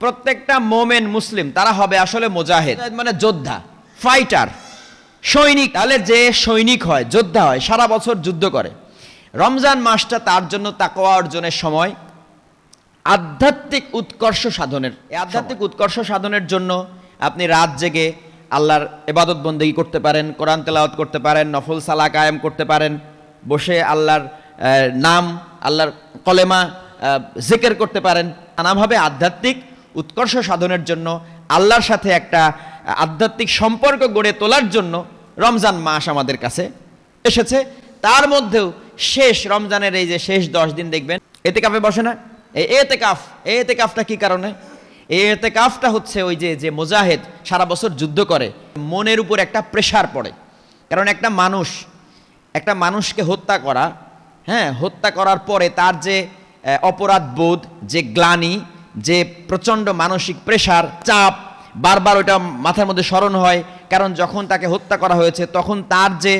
প্রত্যেকটা মোমেন মুসলিম তারা হবে আসলে মোজাহেদ মানে যোদ্ধা ফাইটার সৈনিক। তাহলে যে সৈনিক হয় যোদ্ধা হয় সারা বছর যুদ্ধ করে। রমজান মাসটা তার জন্য তাকোয়া অর্জনের সময় আধ্যাত্মিক উৎকর্ষ সাধনের এই আধ্যাত্মিক উৎকর্ষ সাধনের জন্য আপনি রাত জেগে আল্লাহর এবাদত বন্দেগী করতে পারেন কোরআন তেলাওয়াত করতে পারেন নফল সালা কায়েম করতে পারেন বসে আল্লাহর আহ, নাম আল্লাহর কলেমা জিকির করতে পারেন। নানাভাবে আধ্যাত্মিক উৎকর্ষ সাধনের জন্য, আল্লাহর সাথে একটা আধ্যাত্মিক সম্পর্ক গড়ে তোলার জন্য রমজান মাস আমাদের কাছে এসেছে। তার মধ্যেও শেষ রমজানের এই যে শেষ দশ দিন দেখবেন এতে কাফে বসে না? এতে কাফ এতে কাফটা কি কারণে? এতে কাফটা হচ্ছে ওই যে যে মোজাহেদ সারা বছর যুদ্ধ করে, মনের উপর একটা প্রেশার পড়ে। কারণ একটা মানুষ, একটা মানুষকে হত্যা করা হ্যাঁ হত্যা করার পরে তার যে অপরাধ বোধ যে গ্লানি যে প্রচণ্ড মানসিক প্রেশার চাপ, বারবার ওটা মাথার মধ্যে স্মরণ হয়, কারণ যখন তাকে হত্যা করা হয়েছে, তখন তার যে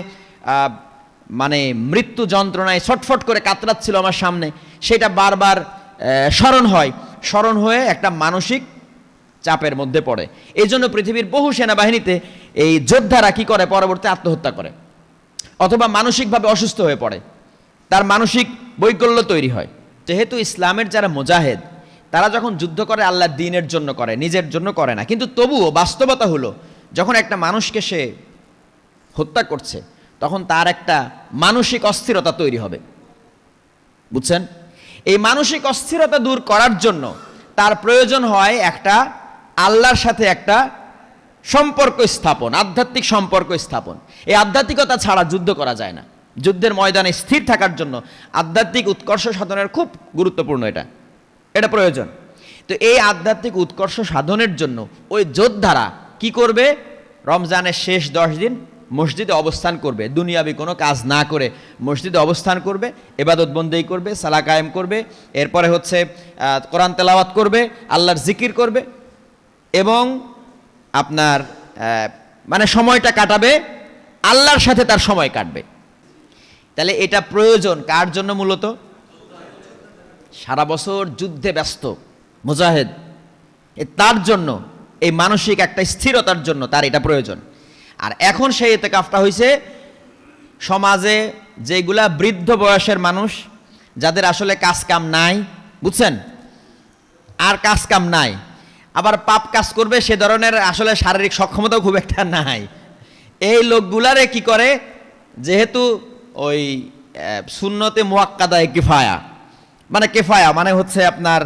মানে মৃত্যু যন্ত্রণায় ছটফট করে কাতরাচ্ছিল আমার সামনে, সেটা বারবার স্মরণ হয়। স্মরণ হয়ে একটা মানসিক চাপের মধ্যে পড়ে। এই জন্য পৃথিবীর বহু সেনাবাহিনীতে এই যোদ্ধারা কি করে? পরবর্তী আত্মহত্যা করে। অথবা মানসিকভাবে অসুস্থ হয়ে পড়ে। তার মানসিক বৈকল্য তৈরি হয়। যেহেতু ইসলামের যারা মোজাহেদ তারা যখন যুদ্ধ করে, আল্লাহ দিনের জন্য করে, নিজের জন্য করে না। কিন্তু তবুও বাস্তবতা হলো, যখন একটা মানুষকে সে হত্যা করছে, তখন তার একটা মানসিক অস্থিরতা তৈরি হবে। বুঝছেন? এই মানসিক অস্থিরতা দূর করার জন্য তার প্রয়োজন হয় একটা আল্লাহর সাথে একটা সম্পর্ক স্থাপন, আধ্যাত্মিক সম্পর্ক স্থাপন। এই আধ্যাত্মিকতা ছাড়া যুদ্ধ করা যায় না। যুদ্ধের ময়দানে স্থির থাকার জন্য আধ্যাত্মিক উৎকর্ষ সাধনের খুব গুরুত্বপূর্ণ এটা। এটা প্রয়োজন। তো এই আধ্যাত্মিক উৎকর্ষ সাধনের জন্য ওই যোদ্ধারা কি করবে? রমজানের শেষ দশ দিন মসজিদে অবস্থান করবে। দুনিয়াবি কোনো কাজ না করে মসজিদে অবস্থান করবে, এবাদত বন্দেই করবে সালা কায়েম করবে, এরপরে হচ্ছে কোরআন তেলাওয়াত করবে, আল্লাহর জিকির করবে এবং আপনার মানে সময়টা কাটাবে, আল্লাহর সাথে তার সময় কাটবে। তাহলে এটা প্রয়োজন কার জন্য মূলত? সারা বছর যুদ্ধে ব্যস্ত, মুজাহেদ। তার জন্য, এই মানসিক একটা স্থিরতার জন্য তার এটা প্রয়োজন। আর এখন সেই এতে কাফটা হয়েছে সমাজে যেগুলা বৃদ্ধ বয়সের মানুষ, যাদের আসলে কাজ কাম নাই, বুঝছেন? আর কাজ কাম নাই। আবার পাপ কাজ করবে, সে ধরনের আসলে শারীরিক সক্ষমতাও খুব একটা নাই। এই লোকগুলারে কি করে? যেহেতু ওই সুন্নতে মোয়াক্কাদায় কিফায়া মানে কেফায়া মানে হচ্ছে আপনার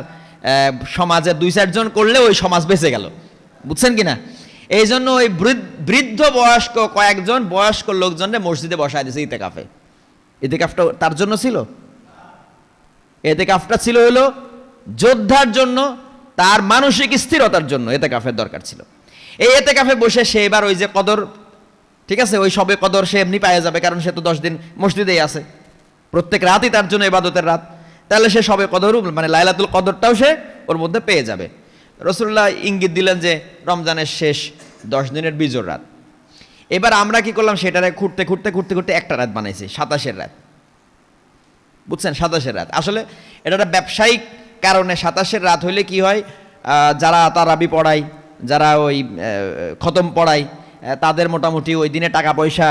সমাজে দুই চারজন করলে ওই সমাজ বেঁচে গেল। বুঝছেন কি না এই জন্য ওই বৃদ্ধ- বয়স্ক কয়েকজন বয়স্ক লোকজনকে মসজিদে বসায় দিয়েছে ইতেকাফে। ইতেকাফটা তার জন্য ছিল? এতে কাফটা ছিল হলো যোদ্ধার জন্য, তার মানসিক স্থিরতার জন্য এতে কাফের দরকার ছিল। এই এতে কাফে বসে সে এবার ওই যে কদর, ঠিক আছে? ওই সবে কদর সে এমনি পাওয়া যাবে, কারণ সে তো দশ দিন মসজিদেই আছে। প্রত্যেক রাতই তার জন্য এবাদতের রাত। তাহলে সে সবে কদর মানে লাইলাতুল কদরটাও সে ওর মধ্যে পেয়ে যাবে। রসুল্লাহ ইঙ্গিত দিলেন যে রমজানের শেষ দশ দিনের বিজোর রাত। এবার আমরা কি করলাম? সেটারে খুঁড়তে খুঁড়তে খুঁড়তে খুঁড়তে একটা রাত বানাইছি, সাতাশের রাত। বুঝছেন? সাতাশের রাত। আসলে এটা একটা ব্যবসায়িক কারণে সাতাশের রাত হইলে কি হয়? যারা তারাবি পড়ায়, যারা ওই খতম পড়ায় তাদের মোটামুটি ওই দিনে টাকা পয়সা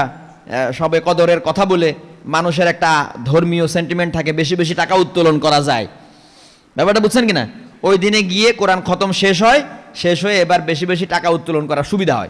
সবে কদরের কথা বলে মানুষের একটা ধর্মীয় সেন্টিমেন্ট থাকে, বেশি বেশি টাকা উত্তোলন করা যায়। ব্যাপারটা বুঝছেন কিনা? ওই দিনে গিয়ে কোরআন খতম শেষ হয়, শেষ হয়ে এবার বেশি বেশি টাকা উত্তোলন করার সুবিধা হয়।